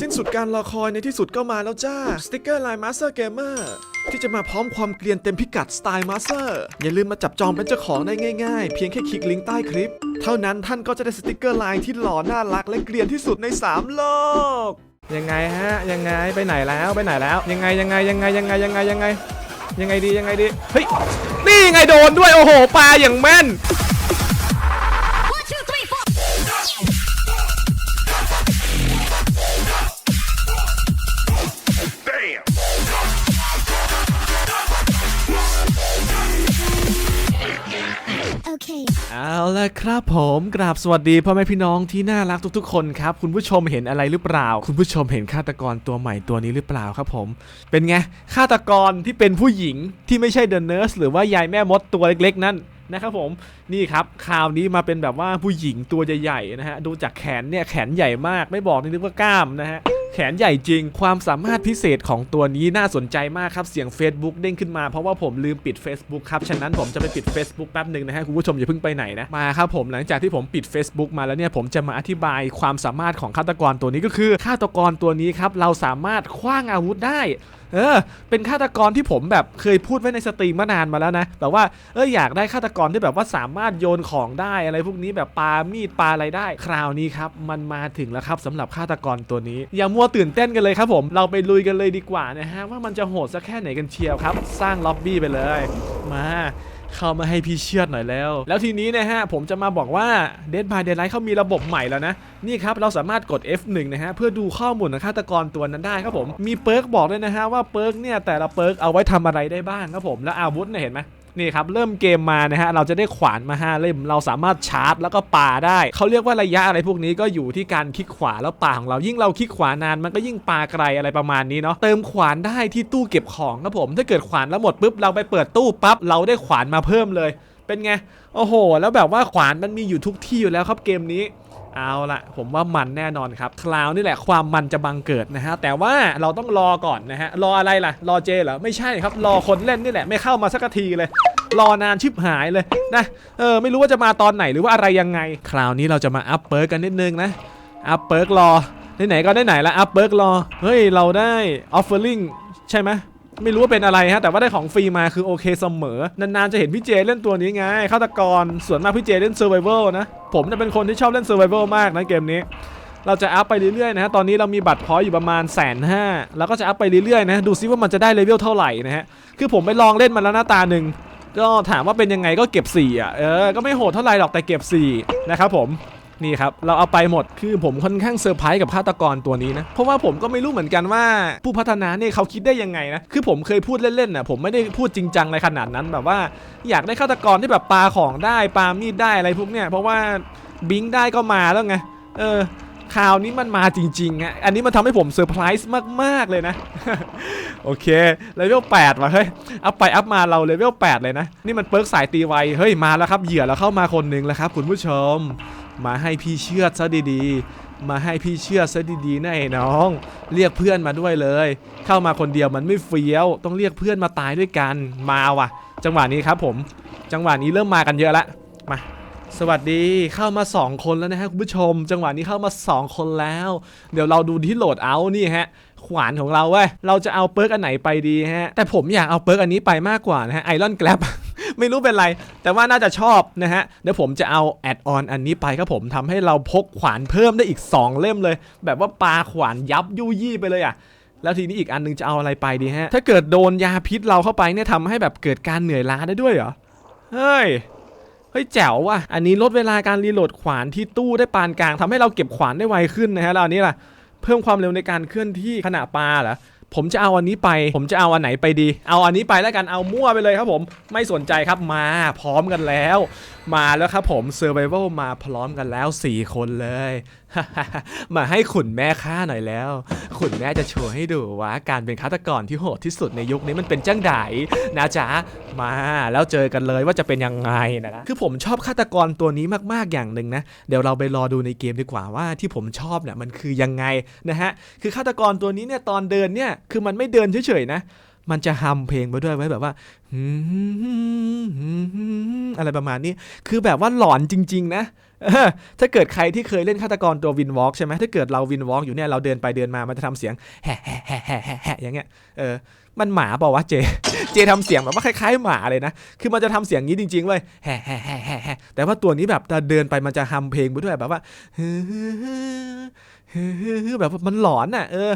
สิ้นสุดการรอคอยในที่สุดก็มาแล้วจ้า สติกเกอร์ลายมาสเตอร์เกมเมอร์ที่จะมาพร้อมความเกลียนเต็มพิกัดสไตล์มาสเตอร์อย่าลืมมาจับจองเป็นเจ้าของได้ง่ายๆ เพียงแค่คลิกลิงก์ใต้คลิป เท่านั้นท่านก็จะได้สติกเกอร์ลายที่หล่อน่ารักและเกลียนที่สุดใน 3 โลก ยังไงฮะ ยังไงไปไหนแล้วไปไหนแล้ว ยังไงยังไงยังไงยังไงยังไงยังไงยังไงดียังไงดีเฮ้ยนี่ไงโดนด้วยโอ้โหปลาอย่างแม่น เอาละครับผมกราบสวัสดีพ่อแม่พี่น้องที่น่ารักทุกๆ คนครับ คุณผู้ชมเห็นอะไรหรือเปล่า คุณผู้ชมเห็นฆาตกรตัวใหม่ตัวนี้หรือเปล่าครับผม เป็นไงฆาตกรที่เป็นผู้หญิงที่ไม่ใช่เดอะเนิร์สหรือว่ายายแม่มดตัวเล็กๆ นั่นนะครับผมนี่ครับคราวนี้มาเป็นแบบว่าผู้หญิงตัวใหญ่ๆนะฮะดูจากแขนเนี่ยแขนใหญ่มากไม่บอกนึกว่า กล้ามนะฮะ แขนใหญ่จริง ความสามารถพิเศษของตัวนี้น่าสนใจมากครับ เสียง Facebook เด้งขึ้นมาเพราะว่าผมลืมปิด Facebook ครับ ฉะนั้นผมจะไปปิด Facebook แป๊บหนึ่งนะฮะคุณผู้ชมอย่าเพิ่งไปไหนนะ มาครับผมหลังจากที่ผมปิด Facebook มาแล้วเนี่ย ผมจะมาอธิบายความสามารถของฆาตกรตัวนี้ก็คือฆาตกรตัวนี้ครับเราสามารถคว้างอาวุธได้ เออ เป็นฆาตกรที่ผมแบบเคยพูดไว้ในสตรีมมานานมาแล้วนะแบบว่าเอออยากได้ฆาตกรที่แบบว่าสามารถโยนของได้อะไรพวกนี้แบบปามีดปาอะไรได้ คราวนี้ครับมันมาถึงแล้วครับสำหรับฆาตกรตัวนี้ อย่ามัวตื่นเต้นกันเลยครับผม เราไปลุยกันเลยดีกว่านะฮะว่ามันจะโหดสักแค่ไหนกันเชียวครับ สร้างล็อบบี้ไปเลย มา เข้ามาให้พี่เชื่อดหน่อยแล้ว แล้วทีนี้นะฮะผมจะมาบอกว่า Dead by Daylight เขามีระบบใหม่แล้วนะ นี่ครับเราสามารถกด F1 นะฮะเพื่อดูข้อมูลของฆาตกรตัวนั้นได้ครับผมมีเปิร์กบอกด้วยนะฮะว่าเปิร์กเนี่ยแต่ละเปิร์กเอาไว้ทำอะไรได้บ้างครับผมแล้วอาวุธเนี่ยเห็นไหม นี่ครับเริ่มเกมมานะฮะเราจะได้ขวานมา5เล่ม เราสามารถชาร์จแล้วก็ปาได้ เขาเรียกว่าระยะอะไรพวกนี้ก็อยู่ที่การคลิกขวาแล้วปาของเรายิ่งเราคลิกขวานานมันก็ยิ่งปาไกลอะไรประมาณนี้เนาะเติมขวานได้ที่ตู้เก็บของครับผม ถ้าเกิดขวานแล้วหมดปุ๊บเราไปเปิดตู้ปั๊บเราได้ขวานมาเพิ่มเลย เป็นไงโอ้โห แล้วแบบว่าขวานมันมีอยู่ทุกที่อยู่แล้วครับเกมนี้ เอาละผมว่ามันแน่นอนครับคลาวนี่แหละความมันจะบังเกิดนะฮะแต่ว่าเราต้องรอก่อนนะฮะรออะไรล่ะ รอเจเหรอไม่ใช่ครับ รอคนเล่นนี่แหละไม่เข้ามาสักทีเลย รอนานชิบหายเลยนะเออไม่รู้ว่าจะมาตอนไหนหรือว่าอะไรยังไง คราวนี้เราจะมาอัพเปิร์กกันนิดนึงนะอัพเปิร์กรอไหนๆก็ได้ไหนละอัพเปิร์กรอเฮ้ยเราได้ออฟเฟอร์ลิงใช่ไหม ไม่รู้ว่าเป็นอะไรฮะแต่ว่าได้ของฟรีมาคือโอเคเสมอนานๆจะเห็นพี่เจเล่นตัวนี้ไงฆาตกรส่วนมากพี่เจเล่นเซอร์ไ a เวลนะผมเนี่ยเป็นคนที่ชอบเล่นเซอร์ไ a เวลมากนะเกมนี้เราจะอัพไปเรื่อยๆนะฮะ ตอนนี้เรามีบัตรพอยอยู่ประมาณแสนห้าแล้วก็จะอัพไปเรื่อยๆนะ ดูซิว่ามันจะได้เลเวลเท่าไหร่นะฮะ คือผมไปลองเล่นมาแล้วหน้าตาหนึ่ง ก็ถามว่าเป็นยังไงก็เก็บ 4 อะ เออ ก็ไม่โหดเท่าไหร่หรอกแต่เก็บ 4 นะครับผม นี่ครับเราเอาไปหมดคือผมค่อนข้างเซอร์ไพรส์กับฆาตกรตัวนี้นะเพราะว่าผมก็ไม่รู้เหมือนกันว่า ผู้พัฒนาเนี่ยเขาคิดได้ยังไงนะคือผมเคยพูดเล่นๆนะผมไม่ได้พูดจริงจังอะไรขนาดนั้นแบบว่า อยากได้ฆาตกรที่แบบปาของได้ปามีดได้อะไรพวกเนี้ยเพราะว่าบิงได้ก็มาแล้วไงเออคราวนี้มันมาจริงๆอะ อันนี้มันทำให้ผมเซอร์ไพรส์มากๆเลยนะ โอเค เลเวล8ว่ะเฮ้ย อัพไปอัพมาเราเลเวล8เลยนะ นี่มันเปิร์กสายตีไว เฮ้ย มาแล้วครับ เหยื่อเราเข้ามาคนหนึ่งแล้วครับคุณผู้ชม มาให้พี่เชื่อซะดีๆ มาให้พี่เชื่อซะดีๆนะไอ้น้อง เรียกเพื่อนมาด้วยเลย เข้ามาคนเดียวมันไม่เฟี้ยว ต้องเรียกเพื่อนมาตายด้วยกัน มาว่ะ จังหวะนี้ครับผม จังหวะนี้เริ่มมากันเยอะละ มาสวัสดีเข้ามา 2 คนแล้วนะฮะคุณผู้ชม จังหวะนี้เข้ามา 2 คนแล้ว เดี๋ยวเราดูที่โหลดเอานี่ฮะ ขวานของเราเว้ยเราจะเอาเปิร์กอันไหนไปดีฮะ แต่ผมอยากเอาเปิร์กอันนี้ไปมากกว่านะฮะไอรอนแกลบ ไม่รู้เป็นไร แต่ว่าน่าจะชอบนะฮะ เดี๋ยวผมจะเอาแอดออนอันนี้ไปครับผมทำให้เราพกขวานเพิ่มได้อีก 2 เล่มเลย แบบว่าปลาขวานยับยุยี่ไปเลยอะแล้วทีนี้อีกอันนึงจะเอาอะไรไปดีฮะ ถ้าเกิดโดนยาพิษเราเข้าไปเนี่ยทำให้แบบเกิดการเหนื่อยล้าได้ด้วยเหรอ เฮ้ย เฮ้ยแจ๋วว่ะ อันนี้ลดเวลาการรีโหลดขวานที่ตู้ได้ปานกลางทำให้เราเก็บขวานได้ไวขึ้นนะฮะแล้วอันนี้ล่ะ เพิ่มความเร็วในการเคลื่อนที่ขณะปลาเหรอ ผมจะเอาอันนี้ไป ผมจะเอาอันไหนไปดี เอาอันนี้ไปแล้วกันเอามั่วไปเลยครับผมไม่สนใจครับมาพร้อมกันแล้ว มาแล้วครับผม Survival มาพร้อมกันแล้ว 4 คนเลย มาให้ขุนแม่ฆ่าหน่อยแล้ว ขุนแม่จะโชว์ให้ดูว่าการเป็นฆาตกรที่โหดที่สุดในยุคนี้มันเป็นจังไดนะจ๊ะมาแล้วเจอกันเลยว่าจะเป็นยังไงนะคือผมชอบฆาตกรตัวนี้มากๆอย่างหนึ่งนะเดี๋ยวเราไปรอดูในเกมดีกว่าว่าที่ผมชอบเนี่ยมันคือยังไงนะฮะคือฆาตกรตัวนี้เนี่ยตอนเดินเนี่ยคือมันไม่เดินเฉยๆนะ มันจะฮัมเพลงไปด้วยไว้แบบว่าอะไรประมาณนี้ คือแบบว่าหลอนจริง ๆ นะถ้าเกิดใครที่เคยเล่นฆาตกรตัววินวอล์กใช่ไหมถ้าเกิดเราวินวอล์กอยู่เนี่ยเราเดินไปเดินมามันจะทำเสียงแห่แห่แห่แห่อย่างเงี้ยเออมันหมาเปล่าวะเจ เจทำเสียงแบบว่าคล้ายๆหมาเลยนะ คือมันจะทำเสียงนี้จริงๆเว้ยแห่แห่แห่แห่แต่ว่าตัวนี้แบบเดินไปมันจะฮัมเพลงไปด้วยแบบว่า แบบมันหลอนอะ เออ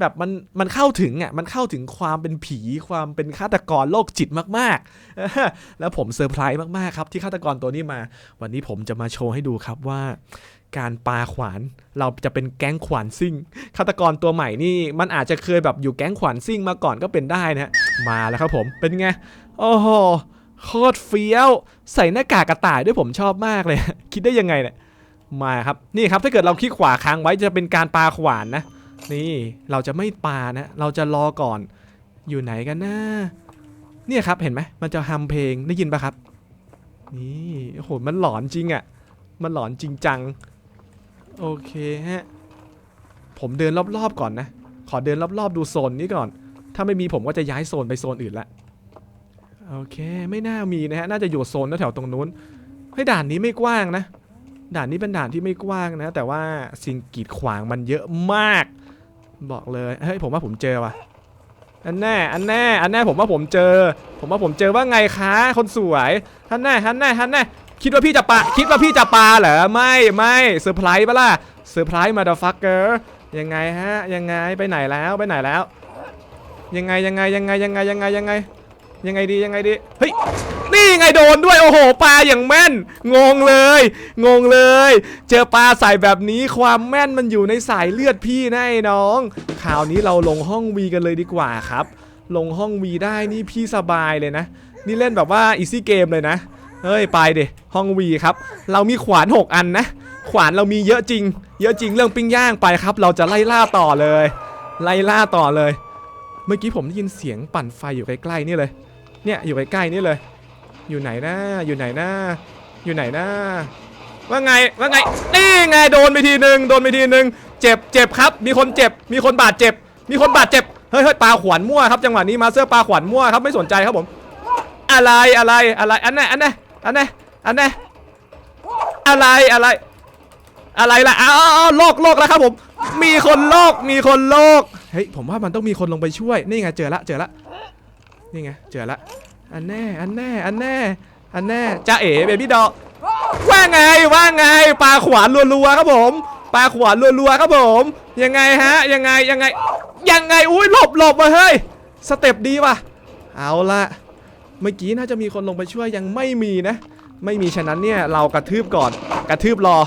แบบมันมันเข้าถึงอะมันเข้าถึงความเป็นผีความเป็นฆาตกรโรคจิตมากๆ แล้วผมเซอร์ไพรส์มากๆครับ ที่ฆาตกรตัวนี้มา วันนี้ผมจะมาโชว์ให้ดูครับว่า การปาขวานเราจะเป็นแก๊งขวานซิ่งฆาตกรตัวใหม่นี่ มันอาจจะเคยแบบอยู่แก๊งขวานซิ่งมาก่อนก็เป็นได้นะฮะมาแล้วครับผมเป็นไงโอ้โหโคตรเฟี้ยว ใส่หน้ากากกระต่ายด้วยผมชอบมากเลย คิดได้ยังไงเนี่ย มาครับนี่ครับถ้าเกิดเราคลิกขวาค้างไว้จะเป็นการปาขวานนะ นี่เราจะไม่ปานะ เราจะรอก่อนอยู่ไหนกันนะเนี่ยครับเห็นไหมมันจะฮัมเพลงได้ยินปะครับ นี่โอ้โหมันหลอนจริงอะ่ะ มันหลอนจริงจัง โอเคฮะผมเดินรอบๆก่อนนะ ขอเดินรอบๆดูโซนนี้ก่อน ถ้าไม่มีผมก็จะย้ายโซนไปโซนอื่นละโอเค ไม่น่ามีนะฮะน่าจะอยู่โซนแถวตรงนู้นเฮ้ด่านนี้ไม่กว้างนะ ด่านนี้เป็นด่านที่ไม่กว้างนะ แต่ว่าสิ่งกีดขวางมันเยอะมาก บอกเลยเฮ้ยผมว่าผมเจอว่ะอันแน่อันแน่อันแน่ผมว่าผมเจอ ผมว่าผมเจอว่าไงคะคนสวยฮันแน่ฮันแน่ฮันแน่คิดว่าพี่จะปาคิดว่าพี่จะปาเหรอไม่ไม่เซอร์ไพรส์ปะล่ะเซอร์ไพรส์มาดฟักเกอร์ยังไงฮะยังไงไปไหนแล้วไปไหนแล้ว ยังไงยังไงยังไงยังไงยังไงยังไง ยังไงดียังไงดีเฮ้ยนี่ไงโดนด้วยโอ้โหปลาอย่างแม่น งงเลย งงเลย เจอปลาใส่แบบนี้ความแม่นมันอยู่ในสายเลือดพี่นะไอ้น้องคราวนี้เราลงห้องวีกันเลยดีกว่าครับ ลงห้องวีได้นี่พี่สบายเลยนะ นี่เล่นแบบว่าอีซี่เกมเลยนะเฮ้ยไปเดห้องวีครับ เรามีขวาน 6 อันนะ ขวานเรามีเยอะจริง เยอะจริงเรื่องปิ้งย่างไปครับ เราจะไล่ล่าต่อเลย ไล่ล่าต่อเลย เมื่อกี้ผมได้ยินเสียงปั่นไฟอยู่ใกล้ๆนี่เลย เนี่ยอยู่ใกล้ๆนี่เลย อยู่ไหนนะอยู่ไหนนะอยู่ไหนนะว่าไงว่าไงนี่ไงโดนไปทีหนึ่งโดนไปทีหนึ่งเจ็บเจ็บครับ มีคนเจ็บ มีคนบาดเจ็บ มีคนบาดเจ็บเฮ้ยเฮ้ยปลาขวานมั่วครับจังหวะนี้มาเซอร์ปลาขวานมั่วครับไม่สนใจครับผม อะไรอะไรอะไรอันไหนอันไหนอันไหนอันไหนอะไรอะไร อะไรล่ะอ้าวโลกโลกแล้วครับผม มีคนโลกมีคนโลกเฮ้ยผมว่ามันต้องมีคนลงไปช่วยนี่ไงเจอละเจอละ นี่ไง เจอละ อันแน่ อันแน่ อันแน่ อันแน่จ้าเอ๋เบบี้ดอว่าไง ว่าไง ปลาขวานรัวๆครับผม ปลาขวานรัวๆครับผม ยังไงฮะ ยังไง ยังไง ยังไง อุ้ยหลบหลบมาเฮ้ย สเต็ปดีว่ะ เอาละเมื่อกี้น่าจะมีคนลงไปช่วยยังไม่มีนะ ไม่มีฉะนั้นเนี่ยเรากระทืบก่อน กระทืบรอ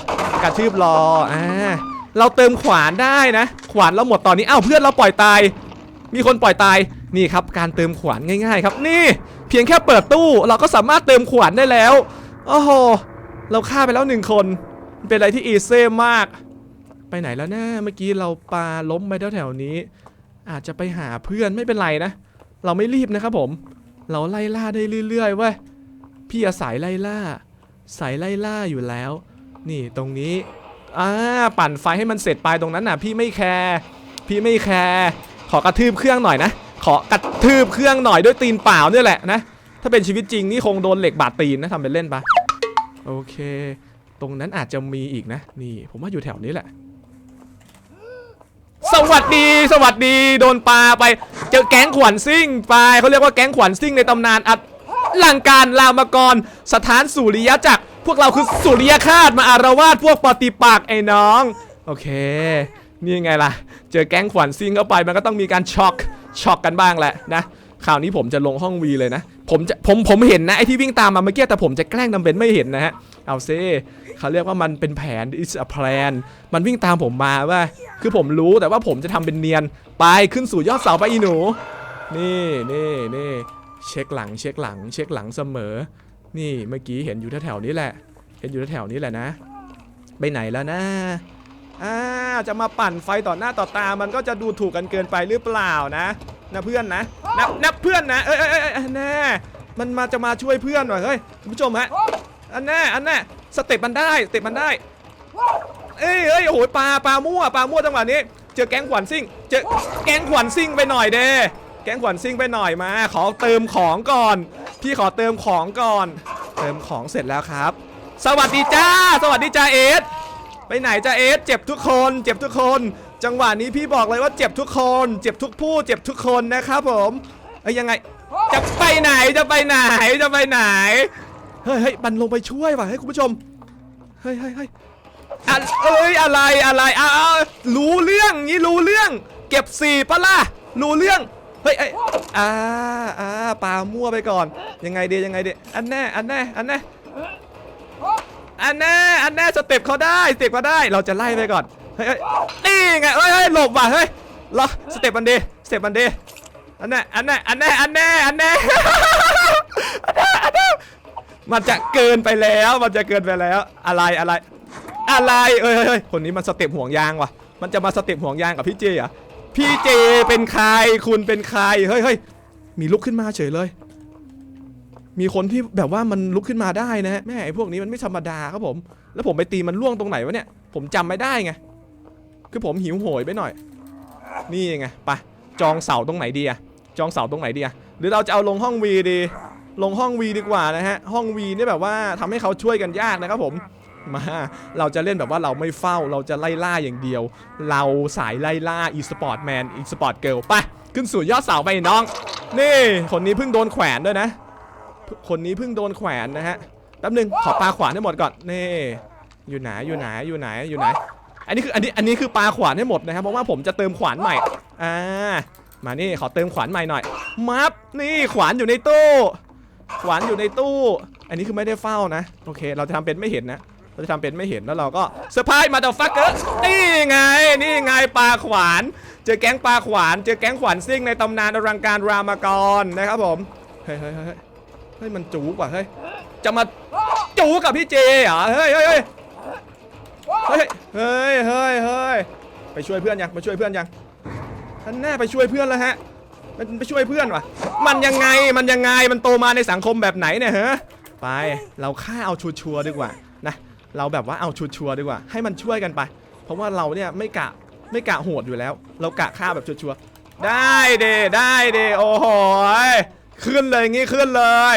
กระทืบรอ อ่า เราเติมขวานได้นะ ขวานเราหมดตอนนี้ อ้าวเพื่อนเราปล่อยตาย มีคนปล่อยตาย นี่ครับการเติมขวานง่ายๆ ครับนี่เพียงแค่เปิดตู้ เราก็สามารถเติมขวานได้แล้วโอ้โหเราฆ่าไปแล้วหนึ่งคนเป็นอะไรที่อีเซ่มาก ไปไหนแล้วนะเมื่อกี้เราปาล้มไปแถวๆนี้ อาจจะไปหาเพื่อนไม่เป็นไรนะ เราไม่รีบนะครับผม เราไล่ล่าได้เรื่อยๆเว้ยพี่อาศัยไล่ล่า สายไล่ล่าอยู่แล้ว นี่ตรงนี้อ่าปั่นไฟให้มันเสร็จไปตรงนั้นน่ะ พี่ไม่แคร์พี่ไม่แคร์ขอกระทืบเครื่องหน่อยนะ ขอกระทืบเครื่องหน่อยด้วยตีนเปล่าเนี่ยแหละนะ ถ้าเป็นชีวิตจริงนี่คงโดนเหล็กบาดตีนนะทำเป็นเล่นปะโอเค ตรงนั้นอาจจะมีอีกนะ นี่ผมว่าอยู่แถวนี้แหละ สวัสดีสวัสดีโดนปลาไป เจอแก๊งขวัญซิ่งไปเขาเรียกว่าแก๊งขวัญซิ่งในตำนานอัดลังการรามกร สถานสุริยจักร พวกเราคือสุริยคาตมาอารวาสพวกปฏิปักษ์ไอ้น้อง โอเค นี่ไงล่ะ เจอแก๊งขวัญซิ่งเข้าไปมันก็ต้องมีการช็อก ช็อกกันบ้างแหละนะคราวนี้ผมจะลงห้องวีเลยนะ ผมจะผมผมเห็นนะไอ้ที่วิ่งตามมาเมื่อกี้แต่ผมจะแกล้งทำเป็นไม่เห็นนะฮะเอาซิเขาเรียกว่ามันเป็นแผน is a plan มันวิ่งตามผมมาว่า คือผมรู้แต่ว่าผมจะทำเป็นเนียน ไปขึ้นสู่ยอดเสาไปอีหนู นี่นี่นี่เช็คหลังเช็คหลัง เช็คหลังเสมอ นี่เมื่อกี้เห็นอยู่แถวๆนี้แหละ เห็นอยู่แถวๆนี้แหละนะ ไปไหนแล้วนะ อ่าจะมาปั่นไฟต่อหน้าต่อตา มันก็จะดูถูกกันเกินไปหรือเปล่านะนะเพื่อนนะนะนะเพื่อนนะเอ้ยเอ้ยเอ้ยเอ้ยแน่มันมาจะมาช่วยเพื่อนหน่อยเฮ้ยคุณผู้ชมฮะอันแน่อันแน่สเต็ปมันได้สเต็ปมันได้ เอ้ยเอ้ยโอ้โหปลาปลามั่วปลามั่วจังหวะนี้ เจอแก๊งขวัญซิ่ง เจอแก๊งขวัญซิ่งไปหน่อยเด้แก๊งขวัญซิ่งไปหน่อยมา ขอเติมของก่อน พี่ขอเติมของก่อน เติมของเสร็จแล้วครับ สวัสดีจ้า สวัสดีจ้าเอส ไปไหนจ้าเอสเจ็บทุกคน เจ็บทุกคน จังหวะนี้พี่บอกเลยว่าเจ็บทุกคน เจ็บทุกผู้เจ็บทุกคนนะครับผมเอ้ยังไงจะไปไหนจะไปไหนจะไปไหนเฮ้ยเฮ้ยมันลงไปช่วยว่ะให้คุณผู้ชมเฮ้ยเฮ้ยเฮ้ยอะเอ้ยอะไรอะไรอ้าวรู้เรื่องงี้รู้เรื่อง เก็บสี่ปะล่ะรู้เรื่องเฮ้ยเอ้อ่าอ่าปลามั่วไปก่อน ยังไงเดียยังไงเดียอันแน่อันแน่อันแน่ อันแน่อันแน่สเต็ปเขาได้สเต็ปเขาได้เราจะไล่ไปก่อนเฮ้ยเฮ้ยนี่ไงเฮ้ยเฮ้ยหลบว่ะเฮ้ยเรอสเต็ปมันดีสเต็ปมันดีอันแน่อันแน่อันแน่อันแน่อันแน่อันแน่อันแน่มันจะเกินไปแล้วมันจะเกินไปแล้วอะไรอะไร อะไรเอ้ยเฮ้ยเฮ้ยคนนี้มันสเต็ปห่วงยางว่ะ มันจะมาสเต็ปห่วงยางกับพี่เจเหรอะพี่เจเป็นใครคุณเป็นใครเฮ้ยเฮ้ยมีลุกขึ้นมาเฉยเลย มีคนที่แบบว่ามันลุกขึ้นมาได้นะฮะแม่ไอ้พวกนี้มันไม่ธรรมดาครับผม แล้วผมไปตีมันล่วงตรงไหนวะเนี่ย ผมจำไม่ได้ไง คือผมหิวโหยไปหน่อย นี่ไงไปจองเสาตรงไหนดีอะจองเสาตรงไหนดีอะหรือเราจะเอาลงห้องวีดี ลงห้องวีดีกว่านะฮะ ห้องวีนี่แบบว่าทำให้เขาช่วยกันยากนะครับผมมา เราจะเล่นแบบว่าเราไม่เฝ้าเราจะไล่ล่าอย่างเดียว เราสายไล่ล่าอีสปอร์ตแมนอีสปอร์ตเกิลไปขึ้นสู่ยอดเสาไปน้อง นี่คนนี้เพิ่งโดนแขวนด้วยนะ คนนี้เพิ่งโดนแขวนนะฮะแป๊บนึงขอปลาขวานให้หมดก่อนนี่อยู่ไหนอยู่ไหนอยู่ไหนอยู่ไหน อันนี้คืออันนี้อันนี้คือปลาขวานให้หมดนะครับเพราะว่าผมจะเติมขวานใหม่อ่ามานี่ขอเติมขวานใหม่หน่อยมับนี่ขวานอยู่ในตู้ขวานอยู่ในตู้ อันนี้คือไม่ได้เฝ้านะโอเค เราจะทำเป็นไม่เห็นนะเราจะทำเป็นไม่เห็นแล้วเราก็เซอร์ไพรส์มาเดอะฟักเกอร์นี่ไงนี่ไงปลาขวานเจอแก๊งปลาขวานเจอแก๊งขวานซิ่งในตำนานอลังการรามากรนะครับผมเฮ้ยเฮ้ยเฮ้ย ฮ้ยเฮ้ยมันจูกว่ะเฮ้ยจะมาจูกับพี่เจเหรอเฮ้ยเฮ้ยเฮ้ยเฮ้ยเฮ้ยเฮ้ยเฮ้ยไปช่วยเพื่อนยังไปช่วยเพื่อนยังท่านแน่ไปช่วยเพื่อนแล้วฮะมันไปช่วยเพื่อนวะมันยังไงมันยังไงมันโตมาในสังคมแบบไหนเนี่ยฮะไปเราฆ่าเอาชัวร์ดีกว่านะเราแบบว่าเอาชัวร์ดีกว่า ให้มันช่วยกันไป เพราะว่าเราเนี่ยไม่กะไม่กะโหดอยู่แล้ว เรากะฆ่าแบบชัวร์ได้เดได้เดโอ้โห ขึ้นเลยงี้ขึ้นเลย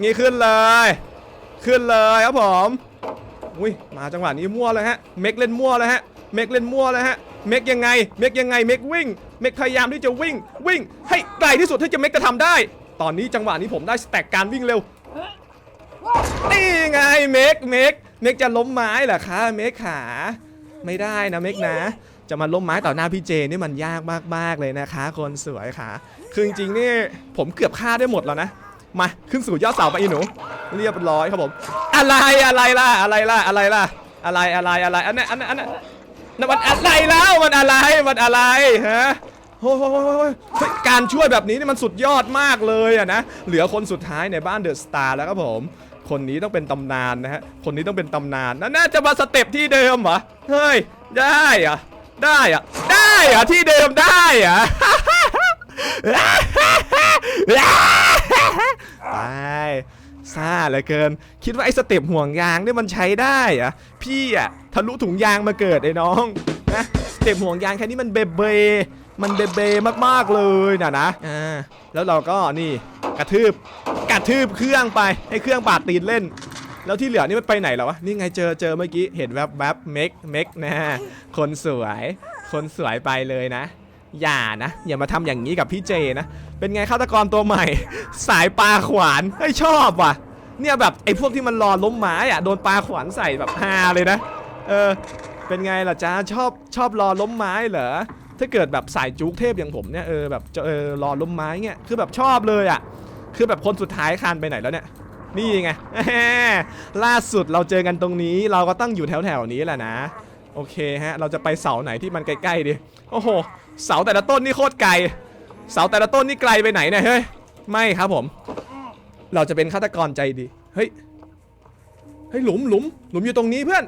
งี้ขึ้นเลย ขึ้นเลยครับผมอุ้ยมาจังหวะนี้มั่วเลยฮะเมกเล่นมั่วเลยฮะเมกเล่นมั่วเลยฮะเมกยังไงเมกยังไงเมกวิ่งเมกพยายามที่จะวิ่งวิ่ง ให้ไกลที่สุดที่จะเมกจะทำได้ ตอนนี้จังหวะนี้ผมได้สแต็กการวิ่งเร็วนี่ไงเมกเมกเมกจะล้มไม้เหรอคะเมกขาไม่ได้นะเมกนะ จะมาล้มไม้ต่อหน้าพี่เจนี่มันยากมากๆเลยนะคะ คนสวยค่ะ คือจริงๆนี่ผมเกือบฆ่าได้หมดแล้วนะ มาขึ้นสู่ยอดเสาไปอีหนู เรียบร้อยครับผม อะไรอะไรล่ะอะไรล่ะอะไรล่ะอะไรอะไรอะไรอันนั้นอันนั้นอันนั้นมันอะไรแล้วมันอะไรมันอะไรฮะโอ้โหการช่วยแบบนี้นี่มันสุดยอดมากเลยอะนะ เหลือคนสุดท้ายในบ้านเดอะสตาร์แล้วครับผม คนนี้ต้องเป็นตำนานนะฮะ คนนี้ต้องเป็นตำนานน่าจะมาสเต็ปที่เดิมเหรอ เฮ้ย ได้อะ ได้อะได้อะที่เดิมได้อะไปซ่าเหลือเกิน คิดว่าไอ้สเต็ปห่วงยางเนี่ยมันใช้ได้อะพี่อะทะลุถุงยางมาเกิดไอ้น้องนะสเต็ปห่วงยางแค่นี้มันเบเบมันเบเบมากๆเลยนะนะอ่าแล้วเราก็นี่กระทืบกระทืบเครื่องไปให้เครื่องปาดตีนเล่น แล้วที่เหลือนี่มันไปไหนแล้ววะ นี่ไงเจอเจอเมื่อกี้ เห็นแวบแวบเมกเมกนะคนสวย คนสวยไปเลยนะ อย่านะ อย่ามาทำอย่างนี้กับพี่เจนะ เป็นไงฆาตกรตัวใหม่ สายปลาขวานให้ชอบว่ะ เนี่ยแบบไอ้พวกที่มันรอล้มไม้อะโดนปลาขวานใส่แบบฮาเลยนะ เออ เป็นไงล่ะจ้าชอบชอบรอล้มไม้เหรอ ถ้าเกิดแบบสายจุกเทพอย่างผมเนี่ยเออแบบเออรอล้มไม้เงี้ย คือแบบชอบเลยอะคือแบบคนสุดท้ายคานไปไหนแล้วเนี่ย นี่ไงล่าสุดเราเจอกันตรงนี้ เราก็ต้องอยู่แถวแถวๆนี้แหละนะ โอเคฮะ เราจะไปเสาไหนที่มันใกล้ๆดิ โอ้โห เสาแต่ละต้นนี่โคตรไกล เสาแต่ละต้นนี่ไกลไปไหนเนี่ยเฮ้ย ไม่ครับผม เราจะเป็นฆาตกรใจดี เฮ้ย เฮ้ยหลุมหลุมหลุมอยู่ตรงนี้เพื่อน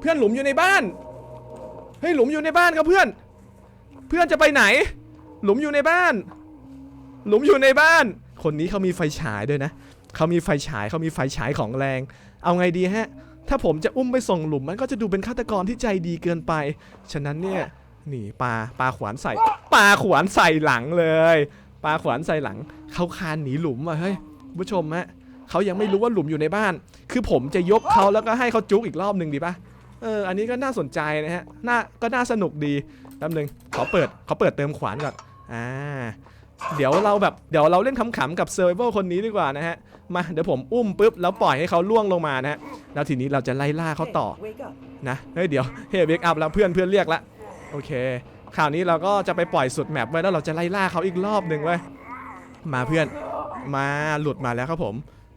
เพื่อนหลุมอยู่ในบ้าน เฮ้ยหลุมอยู่ในบ้านครับเพื่อน เพื่อนจะไปไหน หลุมอยู่ในบ้าน หลุมอยู่ในบ้าน คนนี้เขามีไฟฉายด้วยนะ เขามีไฟฉายเขามีไฟฉายของแรง เอาไงดีฮะ ถ้าผมจะอุ้มไปส่งหลุมมันก็จะดูเป็นฆาตกรที่ใจดีเกินไป ฉะนั้นเนี่ยนี่ปลาปลาขวานใส่ปลาขวานใส่หลังเลยปลาขวานใส่หลังเขาคานหนีหลุมว่ะเฮ้ยผู้ชมฮะเขายังไม่รู้ว่าหลุมอยู่ในบ้าน คือผมจะยกเขาแล้วก็ให้เขาจุกอีกรอบหนึ่งดีปะเอออันนี้ก็น่าสนใจนะฮะน่าก็น่าสนุกดีแป๊บนึงขอเปิดขอเปิดเติมขวานก่อนอ่าเดี๋ยวเราแบบเดี๋ยวเราเล่นขำๆกับเซอร์ไวเคนนี้ดีกว่านะฮะ มาเดี๋ยวผมอุ้มปุ๊บแล้วปล่อยให้เขาล่วงลงมานะฮะแล้วทีนี้เราจะไล่ล่าเขาต่อนะเฮ้ยเดี๋ยวเฮ้ยเบรกอัพแล้วเพื่อนเพื่อนเรียกละโอเคคราวนี้เราก็จะไปปล่อยสุดแมปไว้แล้วเราจะไล่ล่าเขาอีกรอบหนึ่งเว้มาเพื่อนมาหลุดมาแล้วครับผม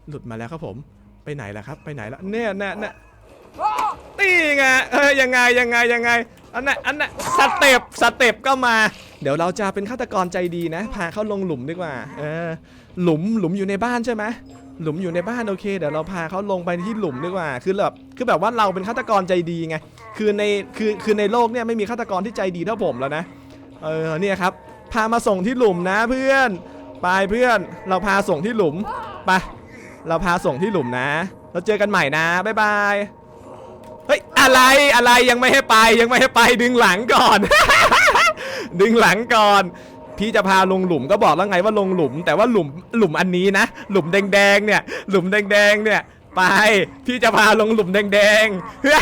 หลุดมาแล้วครับผม ไปไหนล่ะครับ ไปไหนละเนี่ยเนี่ยเนี่ยนี่ไงเอ้ยยังไงยังไงยังไงอันนั้นอันนั้นสเต็ปสเต็ปก็มา เดี๋ยวเราจะเป็นฆาตกรใจดีนะ พาเขาลงหลุมดีกว่าเออหลุมหลุมอยู่ในบ้านใช่ไหม หลุมอยู่ในบ้านโอเคเดี๋ยวเราพาเขาลงไปที่หลุมดีกว่าคือแบบคือแบบว่าเราเป็นฆาตกรใจดีไงคือในคือคือในโลกเนี่ยไม่มีฆาตกรที่ใจดีเท่าผมแล้วนะเออเนี่ยครับพามาส่งที่หลุมนะเพื่อนไปเพื่อนเราพาส่งที่หลุมไปเราพาส่งที่หลุมนะ เราเจอกันใหม่นะบ๊ายบายเฮ้ยอะไรอะไรยังไม่ให้ไปยังไม่ให้ไปดึงหลังก่อน ดึงหลังก่อน พี่จะพาลงหลุมก็บอกแล้วไงว่าลงหลุม แต่ว่าหลุมหลุมอันนี้นะ หลุมแดงๆเนี่ย หลุมแดงๆเนี่ย ไป พี่จะพาลงหลุมแดงๆเฮ้ย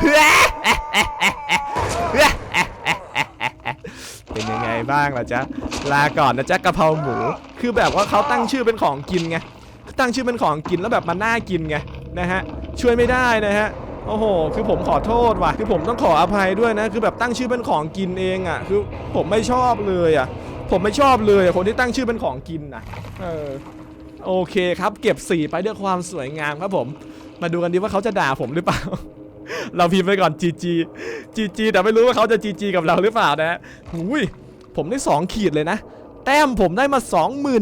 เฮ้ยเฮ้ยเป็นยังไงบ้างล่ะจ๊ะ ลาก่อนนะจ๊ะกะเพราหมู คือแบบว่าเขาตั้งชื่อเป็นของกินไง ตั้งชื่อเป็นของกินแล้วแบบมันน่ากินไงนะฮะ ช่วยไม่ได้นะฮะ โอ้โห คือผมขอโทษว่ะ คือผมต้องขออภัยด้วยนะ คือแบบตั้งชื่อเป็นของกินเองอะ คือผมไม่ชอบเลยอะ ผมไม่ชอบเลยคนที่ตั้งชื่อเป็นของกินนะเออ โอเคครับ เก็บสีไปด้วยความสวยงามครับผม มาดูกันดีว่าเขาจะด่าผมหรือเปล่า เราพิมพ์ไปก่อน GG GG แต่ไม่รู้ว่าเขาจะ GG กับเราหรือเปล่านะฮะหุยผมได้ 2 ขีดเลยนะ แต้มผมได้มา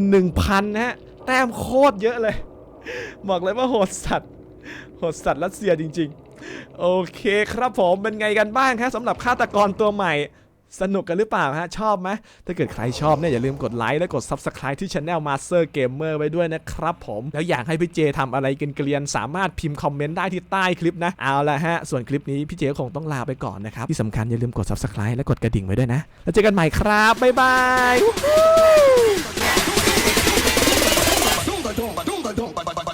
21,000นะฮะ แต้มโคตรเยอะเลย บอกเลยว่าโหดสัตว์โหดสัตว์รัสเซียจริง ๆ โอเคครับผมเป็นไงกันบ้างครับสำหรับฆาตกรตัวใหม่ สนุกกันหรือเปล่าฮะ ชอบไหมถ้าเกิดใครชอบเนี่ยอย่าลืมกดไลค์และกด Subscribe ที่ Channel Master Gamer ไว้ด้วยนะครับผม แล้วอยากให้พี่เจทำอะไรกันเกลียน สามารถพิมพ์คอมเมนต์ได้ที่ใต้คลิปนะ เอาละฮะ ส่วนคลิปนี้พี่เจก็คงต้องลาไปก่อนนะครับ ที่สำคัญอย่าลืมกด Subscribe และกดกระดิ่งไว้ด้วยนะ แล้วเจอกันใหม่ครับบ๊ายบาย Doomba doomba doomba doomba ba, ba.